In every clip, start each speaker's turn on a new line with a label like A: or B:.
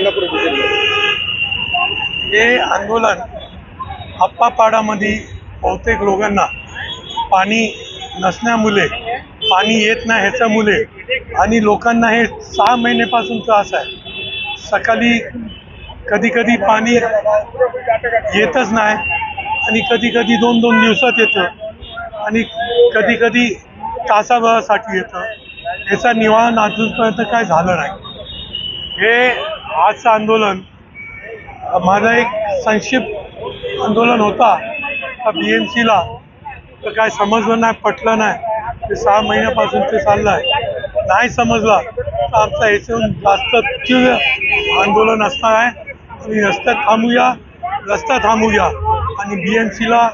A: सांगा
B: हे आंदोलन आप्पापाडामध्ये बहुतेक लोकांना पाणी नसण्यामुळे पाणी येत नाही ह्याच्यामुळे आणि लोकांना हे सहा महिन्यापासून त्रास आहे. सकाळी कधी कधी पाणी येतच नाही आणि कधी कधी दोन दोन दिवसात येतं आणि कधी कधी तासाभरासाठी येतं. याचा निवारण अजूनपर्यंत काय झालं नाही. हे आजचं आंदोलन माझा एक संक्षिप्त आंदोलन होता का बी एम सीला तर काय समजलं नाही पटलं नाही. ते सहा महिन्यापासून ते चाललं आहे नाही समजलं तर आमचा याच्याहून जास्त तीव्र आंदोलन असणार आहे. आणि रस्त्यात थांबूया रस्ता थांबूया आणि बी एम सीला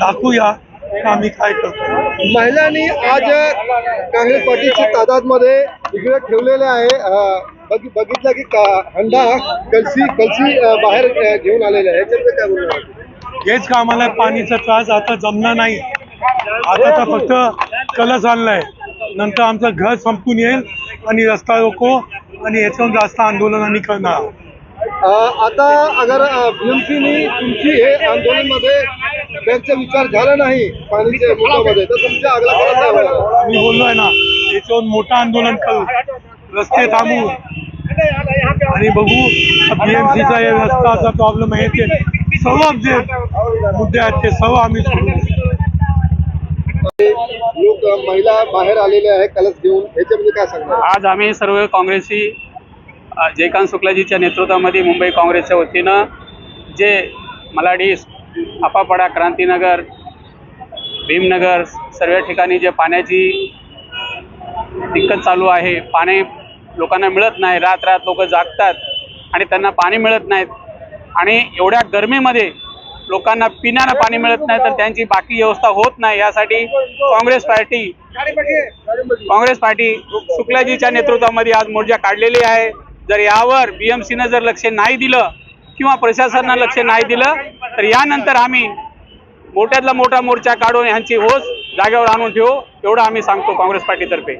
B: दाखवूया. आम्ही काय करतो?
A: महिलांनी आज काँग्रेस पार्टीची तादादमध्ये इकडे ठेवलेले आहे. बघितलं की का- हंडा कलसी कलसी बाहेर घेऊन आलेले आहे. याच्यामध्ये काय बोलणार
B: हेच का आम्हाला पाणीचा त्रास आता जमणार नाही? आता तर फक्त कलस आणलाय. नंतर आमचं घर संपून येईल आणि रस्ता रोको आणि याच्याहून जास्त आंदोलन आम्ही करणार.
A: आता अगर बीएमसीनी तुमची हे आंदोलनमध्ये त्यांचा विचार झाला नाही पाणीच्या मुद्द्यामध्ये तर तुमच्या आगला काय होणार?
B: आम्ही बोललोय ना याच्याहून मोठं आंदोलन करू. रस्ते थांबू. आणि बघू बीएमसीचा हे रस्ताचा प्रॉब्लेम आहे ते सर्व जे मुद्दे आहेत ते सर्व आम्ही सोडू
A: लोक महिला बाहेर आलेले आहे कलस घेऊन याच्यामध्ये काय सांगणार?
C: आज आम्ही सर्व काँग्रेसी जयकांत शुक्लाजीच्या नेतृत्वामध्ये मुंबई काँग्रेसच्या वतीनं जे मलाडी आपापडा क्रांतीनगर भीमनगर सर्व ठिकाणी जे पाण्याची दिक्कत चालू आहे पाणी लोकांना मिळत नाही रात रात लोक जागतात आणि त्यांना पाणी मिळत नाहीत आणि एवढ्या गरमीमध्ये लोकांना पिण्यानं पाणी मिळत नाही तर त्यांची बाकी व्यवस्था होत नाही यासाठी काँग्रेस पार्टी काँग्रेस पार्टी शुक्लाजीच्या नेतृत्वामध्ये आज मोर्चा काढलेली आहे. जर यावर बीएमसीनं जर लक्ष नाही दिलं किंवा प्रशासनानं लक्ष नाही दिलं तर यानंतर आम्ही मोठ्यातला मोठा मोर्चा काढून ह्यांची होस जागेवर आणून ठेवू एवढं आम्ही सांगतो काँग्रेस पार्टीतर्फे.